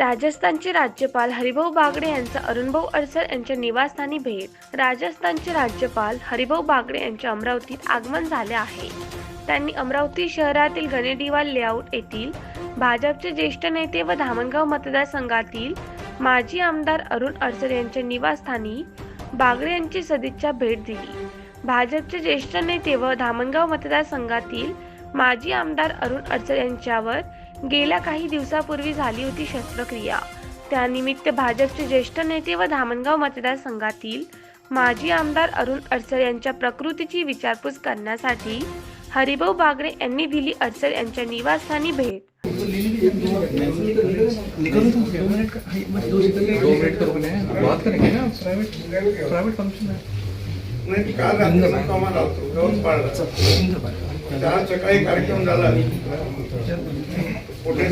राजस्थानचे राज्यपाल हरिभाऊ बागडे यांचा अरुणभाऊ अडसर यांच्या निवासस्थानी भेट. राजस्थानचे राज्यपाल हरिभाऊ बागडे यांच्या अमरावतीत आगमन झाले आहे. त्यांनी अमरावती शहरातील गणेडीवाल लेआउट येथील भाजपचे ज्येष्ठ नेते व धामणगाव मतदारसंघातील माजी आमदार अरुण अडसर यांच्या निवासस्थानी बागडे यांची सदिच्छा भेट दिली. भाजपचे ज्येष्ठ नेते व धामणगाव मतदारसंघातील माजी आमदार अरुण अडसर यांच्यावर गेल्या काही दिवसापूर्वी झाली होती शस्त्रक्रिया. त्यानिमित्त भाजपचे ज्येष्ठ नेते व धामणगाव मतदारसंघातील माजी आमदार अरुण अडसर यांच्या प्रकृतीची विचारपूस करण्यासाठी हरिभाऊ बागडे यांनी दिली अडसर यांच्या निवासस्थानी भेट. का? बात करेंगे ना? प्राइवेट प्राइवेट फंक्शन नाही काल रात्री मी कामाला होतो गवत आज सकाळी कार्यक्रम झाला. पोटे